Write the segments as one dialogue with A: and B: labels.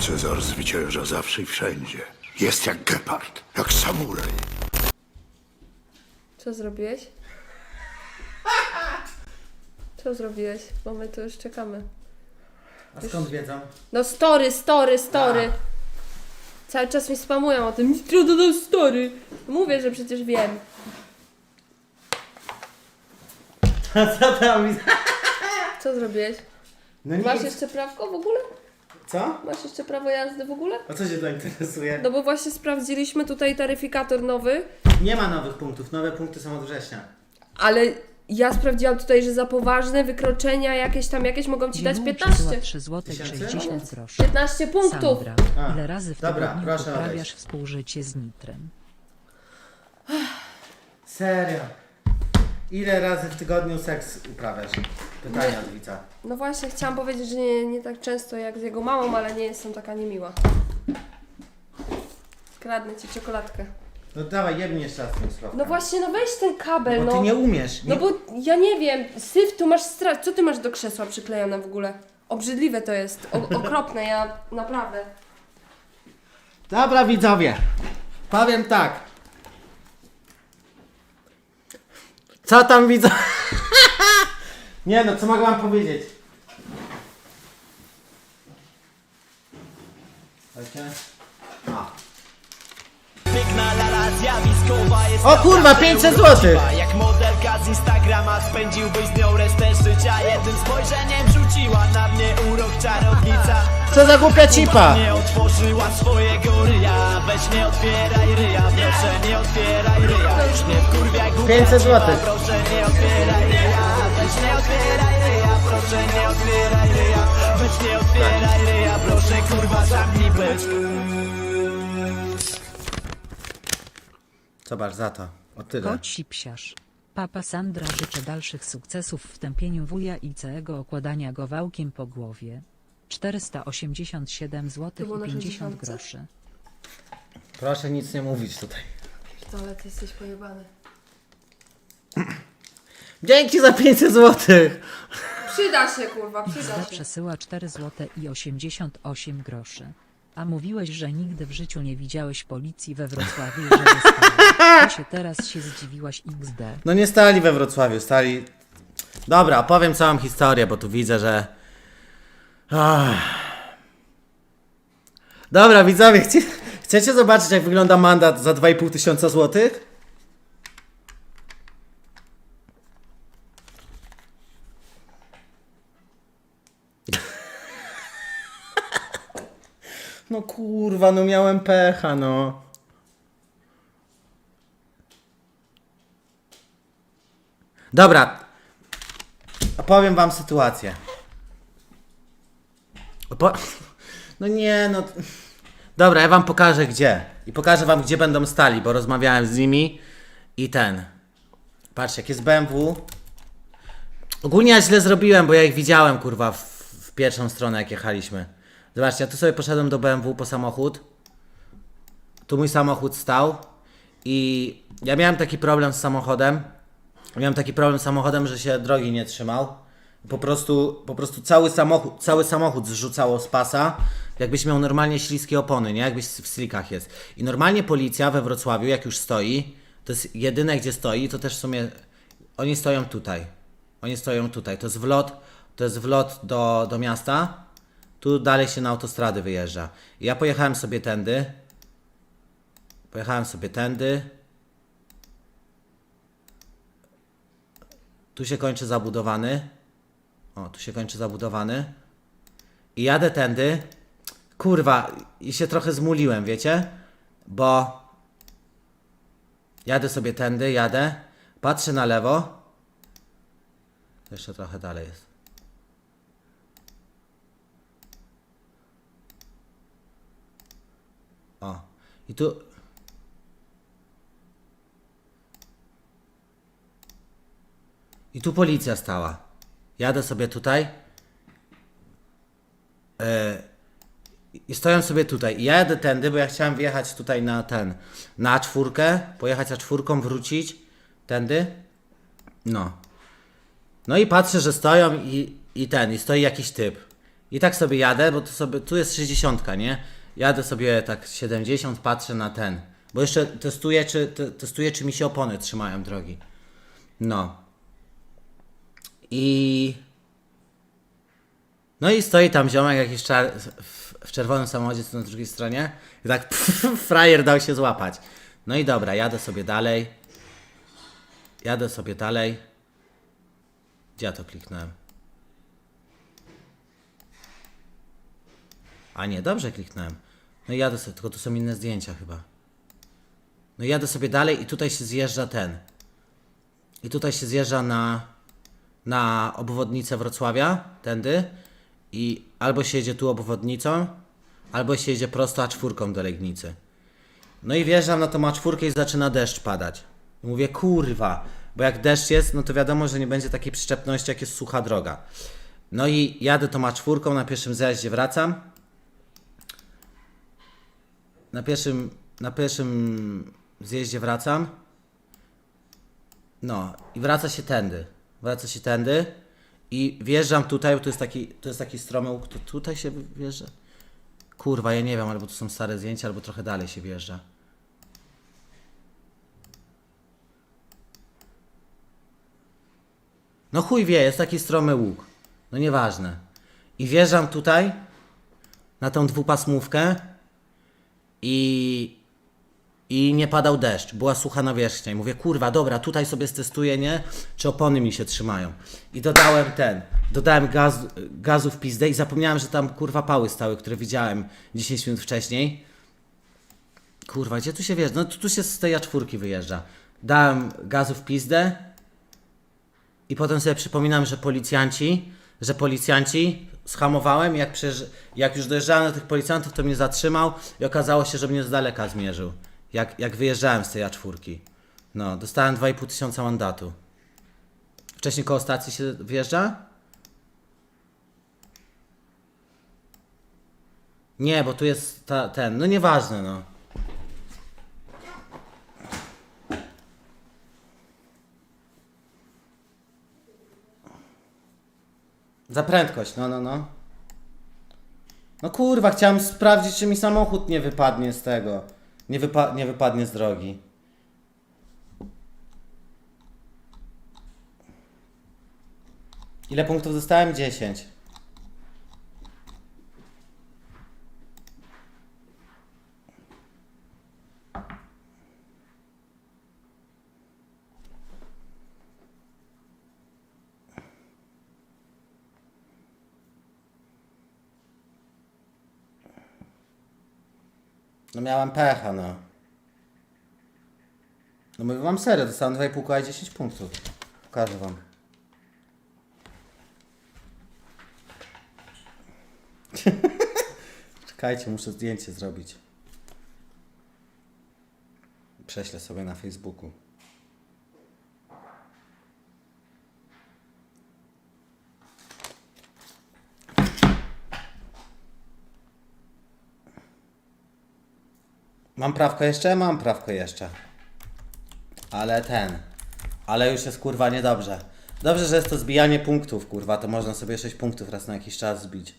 A: Cezar zwycięża zawsze i wszędzie. Jest jak gepard, jak samuraj.
B: Co zrobiłeś? Co zrobiłeś? Bo my tu już czekamy.
C: A skąd wiedzą?
B: No story, story, story. Cały czas mi spamują o tym. Mitro dodał story. Mówię, że przecież wiem.
C: A co tam?
B: Co zrobiłeś?
C: No
B: Masz
C: nic.
B: jeszcze prawko w ogóle?
C: Co?
B: Masz jeszcze prawo jazdy w ogóle?
C: A co się to interesuje?
B: No bo właśnie sprawdziliśmy tutaj taryfikator nowy,
C: Nie ma nowych punktów. Nowe punkty są od września.
B: ale ja sprawdziłam tutaj, że za poważne wykroczenia jakieś tam jakieś mogą ci dać
D: Zielu
B: 15.
D: uczyła 3 zł
C: Tysięcy?
D: 60 groszy.
B: 15 punktów.
D: Sandra,
C: A,
D: ile razy w
C: dobra,
D: tygodniu
C: proszę
D: poprawiasz
C: odejść.
D: współżycie z nitrem?
C: Serio. Ile razy w tygodniu seks uprawiasz? Pytanie od widza.
B: No właśnie, chciałam powiedzieć, że nie, nie tak często jak z jego mamą, ale nie jestem taka niemiła. Kradnę ci czekoladkę.
C: No dawaj, jedni jeszcze raz tym słowem.
B: No właśnie, no weź ten kabel,
C: Bo
B: no.
C: ty nie umiesz.
B: No
C: Nie...
B: bo ja nie wiem, syf, tu masz stra... Co ty masz do krzesła przyklejone w ogóle? Obrzydliwe to jest, o, okropne, ja naprawdę.
C: Dobra widzowie, powiem tak. Co tam widzę? Nie no, co mogę wam powiedzieć? Słuchajcie. A.
E: Piękna lala zjawiskowa jest
C: O kurwa, 500 zł!
E: Jak modelka z Instagrama spędziłbyś z nią resztę życia Jednym spojrzeniem rzuciła na mnie urok czarownica
C: Co za głupia cipa!
E: Nie otworzyła swojego ryja Weź nie otwieraj ryja,
C: 500
E: cipa,
C: zł.
E: Proszę nie otwieraj ryja Weź nie otwieraj ryja, proszę nie otwieraj ryja Weź nie otwieraj ryja, proszę kurwa zamknij beczkę
C: Zobacz za to. O tyle.
D: Koci psiarz. Papa Sandra życzę dalszych sukcesów w tępieniu wuja i całego okładania go wałkiem po głowie. 487
B: To
D: zł
B: było na
D: i 50
B: 60?
D: groszy.
C: Proszę nic nie mówić tutaj.
B: Ale ty jesteś pojebany.
C: Dzięki za 500 złotych!
B: Przyda się, kurwa, przyda się.
D: przesyła 4 zł i 88 groszy. A mówiłeś, że nigdy w życiu nie widziałeś policji we Wrocławiu, że wystała. To się teraz się zdziwiłaś XD.
C: No nie stali we Wrocławiu, stali... Dobra, opowiem całą historię, bo tu widzę, że... Ach. Dobra, widzowie, chcie... chcecie zobaczyć, jak wygląda mandat za 2,5 tysiąca złotych? No kurwa, no miałem pecha, no. Dobra. Opowiem wam sytuację. Opo... No nie, no. Dobra, ja wam pokażę gdzie. I pokażę wam, gdzie będą stali, bo rozmawiałem z nimi i ten. Patrzcie, jak jest BMW. Ogólnie ja źle zrobiłem, bo ja ich widziałem, kurwa, w, w pierwszą stronę, jak jechaliśmy. Zobaczcie, ja tu sobie poszedłem do BMW po samochód. Tu mój samochód stał. I ja miałem taki problem z samochodem. Miałem taki problem z samochodem, że się drogi nie trzymał. Po prostu, po prostu cały samochód, cały samochód zrzucało z pasa, jakbyś miał normalnie śliskie opony, nie? Jakbyś w slikach jest. I normalnie policja we Wrocławiu, jak już stoi, to jest jedyne, gdzie stoi, to też w sumie oni stoją tutaj. Oni stoją tutaj. To jest wlot, to jest wlot do, do miasta. Tu dalej się na autostrady wyjeżdża. Ja pojechałem sobie tędy. Pojechałem sobie tędy. Tu się kończy zabudowany. O, tu się kończy zabudowany. I jadę tędy. Kurwa, i się trochę zmuliłem, wiecie? Bo jadę sobie tędy, jadę. Patrzę na lewo. Jeszcze trochę dalej jest. O, i tu. I tu policja stała. Jadę sobie tutaj. E, I stoją sobie tutaj. I ja jadę tędy, bo ja chciałem wjechać tutaj na ten. Na czwórkę. Pojechać a czwórką, wrócić. Tędy. No. No i patrzę, że stoją i, i ten. I stoi jakiś typ. I tak sobie jadę, bo to sobie, tu jest 60, nie? Jadę sobie tak 70, patrzę na ten. Bo jeszcze testuję, czy, te, testuję, czy mi się opony trzymają drogi. No. I... No i stoi tam ziomek jakiś czar... w, w czerwonym samochodzie, co na drugiej stronie. I tak frajer dał się złapać. No i dobra, jadę sobie dalej. Jadę sobie dalej. Gdzie ja to kliknąłem? A nie, dobrze kliknąłem. No i jadę sobie, tylko tu są inne zdjęcia chyba. No i jadę sobie dalej i tutaj się zjeżdża ten. I tutaj się zjeżdża na, na obwodnicę Wrocławia, tędy. I albo się jedzie tu obwodnicą, albo się jedzie prosto A4 do Legnicy. No i wjeżdżam na tą A4 i zaczyna deszcz padać. Mówię, kurwa, bo jak deszcz jest, no to wiadomo, że nie będzie takiej przyczepności, jak jest sucha droga. No i jadę tą A4, na pierwszym zjeździe wracam. Na pierwszym, na pierwszym zjeździe wracam. No i wraca się tędy. Wraca się tędy. I wjeżdżam tutaj, bo to jest taki, to jest taki stromy łuk, to tutaj się wjeżdża. Kurwa, ja nie wiem, albo to są stare zdjęcia, albo trochę dalej się wjeżdża. No chuj wie, jest taki stromy łuk. No nieważne. I wjeżdżam tutaj na tą dwupasmówkę i i nie padał deszcz, była sucha nawierzchnia. I mówię, kurwa, dobra, tutaj sobie stestuję, nie? Czy opony mi się trzymają. I dodałem ten, dodałem gaz, gazu w pizdę i zapomniałem, że tam kurwa pały stały, które widziałem 10 minut wcześniej. Kurwa, gdzie tu się wjeżdża? No tu, tu się z tej A4 wyjeżdża. Dałem gazu w pizdę i potem sobie przypominam, że policjanci, że policjanci schamowałem, jak, jak już dojeżdżałem do tych policjantów, to mnie zatrzymał i okazało się, że mnie z daleka zmierzył. Jak, jak wyjeżdżałem z tej A4. No, dostałem 2,5 tysiąca mandatu. Wcześniej koło stacji się wjeżdża? Nie, bo tu jest ta, ten, no nieważne, no. Za prędkość, no, no, no. No kurwa, chciałem sprawdzić, czy mi samochód nie wypadnie z tego. Nie, wypa- nie wypadnie z drogi. Ile punktów dostałem? 10. No miałem pecha, no. No mówię wam serio, dostałem 2,5 koła i 10 punktów. Pokażę wam. Czekajcie, muszę zdjęcie zrobić. Prześlę sobie na Facebooku. Mam prawko jeszcze? Mam prawko jeszcze. Ale ten. Ale już jest kurwa niedobrze. Dobrze, że jest to zbijanie punktów, kurwa. To można sobie 6 punktów raz na jakiś czas zbić.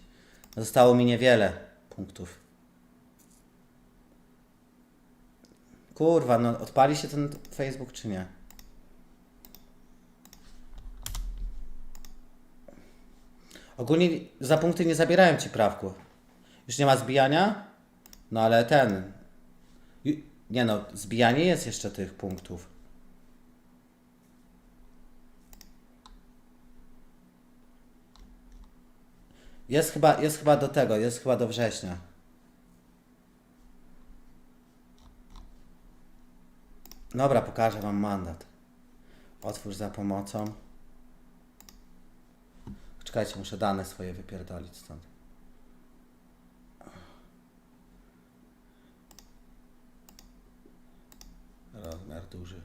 C: Zostało mi niewiele punktów. Kurwa, no odpali się ten Facebook czy nie? Ogólnie za punkty nie zabierałem ci prawku. Już nie ma zbijania? No ale ten. Nie no, zbijanie jest jeszcze tych punktów. Jest chyba, jest chyba do tego, jest chyba do września. Dobra, pokażę wam mandat. Otwórz za pomocą. Czekajcie, muszę dane swoje wypierdolić stąd. Duży.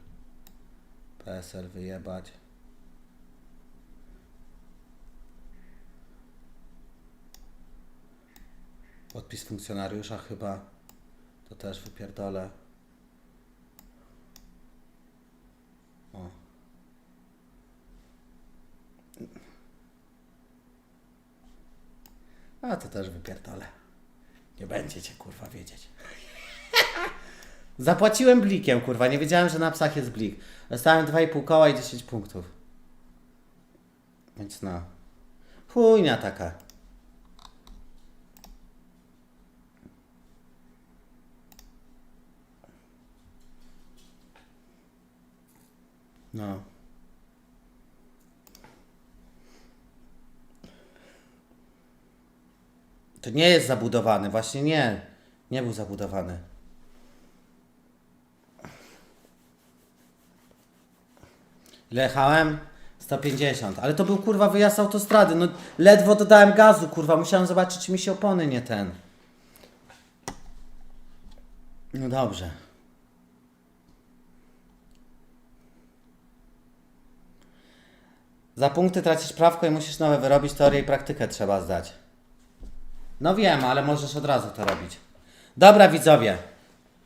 C: PSL wyjebać. Podpis funkcjonariusza chyba. To też wypierdolę. O. A to też wypierdolę. Nie będziecie kurwa wiedzieć. Zapłaciłem blikiem, kurwa. Nie wiedziałem, że na psach jest blik. Dostałem 2,5 koła i 10 punktów. Więc no. Chujnia taka. No. To nie jest zabudowany, właśnie nie. Nie był zabudowany. Ile jechałem? 150, ale to był kurwa wyjazd autostrady. No ledwo dodałem gazu, kurwa. Musiałem zobaczyć, czy mi się opony nie ten. No dobrze. Za punkty tracisz prawko i musisz nowe wyrobić, teorię i praktykę trzeba zdać. No wiem, ale możesz od razu to robić. Dobra widzowie,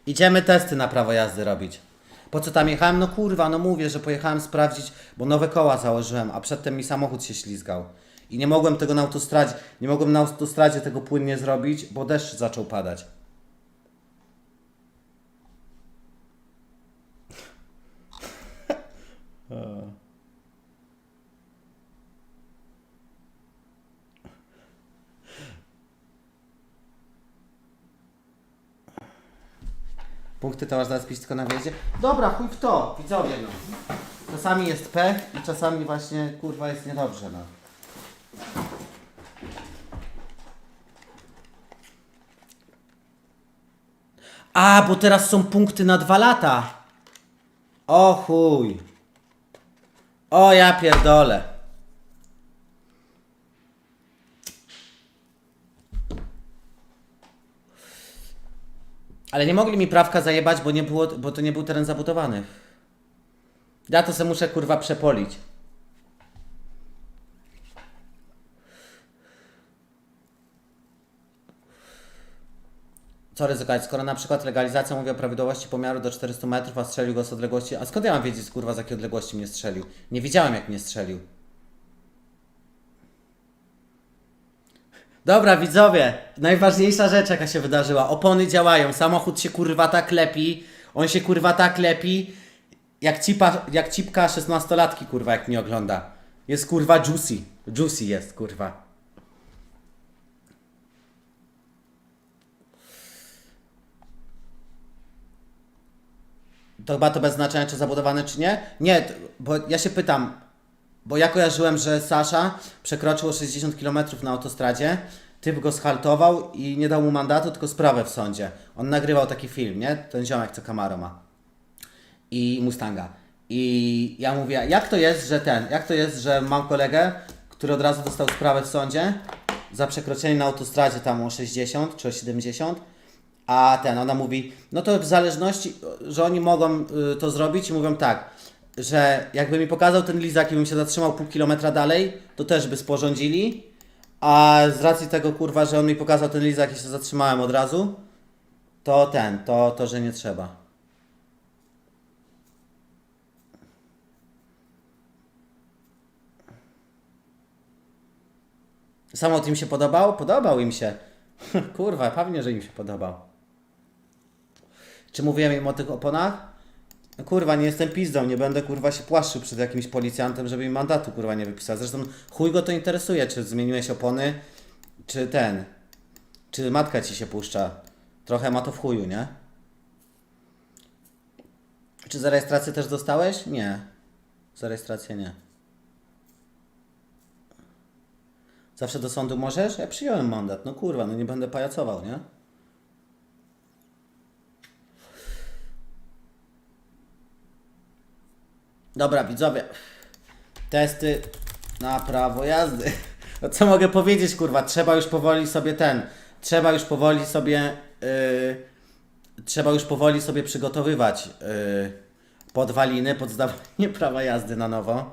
C: idziemy testy na prawo jazdy robić. Po co tam jechałem? No kurwa, no mówię, że pojechałem sprawdzić, bo nowe koła założyłem, a przedtem mi samochód się ślizgał. I nie mogłem tego na autostradzie, nie mogłem na autostradzie tego płynnie zrobić, bo deszcz zaczął padać. Punkty to można spić tylko na wjeździe. Dobra, chuj w to, widzowie no. Czasami jest pech i czasami właśnie kurwa jest niedobrze no. A, bo teraz są punkty na dwa lata. O chuj. O ja pierdolę. Ale nie mogli mi prawka zajebać, bo, nie było, bo to nie był teren zabudowany. Ja to se muszę kurwa przepolić. Co ryzykować? Skoro na przykład legalizacja mówi o prawidłowości pomiaru do 400 metrów, a strzelił go z odległości. A skąd ja mam wiedzieć, kurwa, z jakiej odległości mnie strzelił? Nie widziałem, jak mnie strzelił. Dobra, widzowie, najważniejsza rzecz, jaka się wydarzyła. Opony działają, samochód się kurwa tak lepi, on się kurwa tak lepi, jak, cipa, jak cipka 16-latki, kurwa, jak mnie ogląda. Jest kurwa juicy. Juicy jest, kurwa. To chyba to bez znaczenia, czy zabudowane, czy nie? Nie, bo ja się pytam, bo ja kojarzyłem, że Sasza przekroczył o 60 km na autostradzie, typ go schaltował i nie dał mu mandatu, tylko sprawę w sądzie. On nagrywał taki film, nie? Ten ziomek, co Camaro ma. I Mustanga. I ja mówię, jak to jest, że ten, jak to jest, że mam kolegę, który od razu dostał sprawę w sądzie za przekroczenie na autostradzie tam o 60 czy o 70, a ten, ona mówi, no to w zależności, że oni mogą y, to zrobić i mówią tak, że jakby mi pokazał ten lizak i bym się zatrzymał pół kilometra dalej, to też by sporządzili, a z racji tego kurwa, że on mi pokazał ten lizak i się zatrzymałem od razu, to ten, to, to że nie trzeba. Samolot im się podobał? Podobał im się. Kurwa, pewnie, że im się podobał. Czy mówiłem im o tych oponach? No Kurwa, nie jestem pizdą, nie będę kurwa się płaszczył przed jakimś policjantem, żeby mi mandatu kurwa nie wypisał. Zresztą chuj go to interesuje, czy zmieniłeś opony, czy ten, czy matka ci się puszcza. Trochę ma to w chuju, nie? Czy za rejestrację też dostałeś? Nie. Za rejestrację nie. Zawsze do sądu możesz? Ja przyjąłem mandat. No kurwa, no nie będę pajacował, nie? Dobra, widzowie. Testy na prawo jazdy. No co mogę powiedzieć, kurwa? Trzeba już powoli sobie ten. Trzeba już powoli sobie. Yy, trzeba już powoli sobie przygotowywać yy, podwaliny pod zdawanie prawa jazdy na nowo.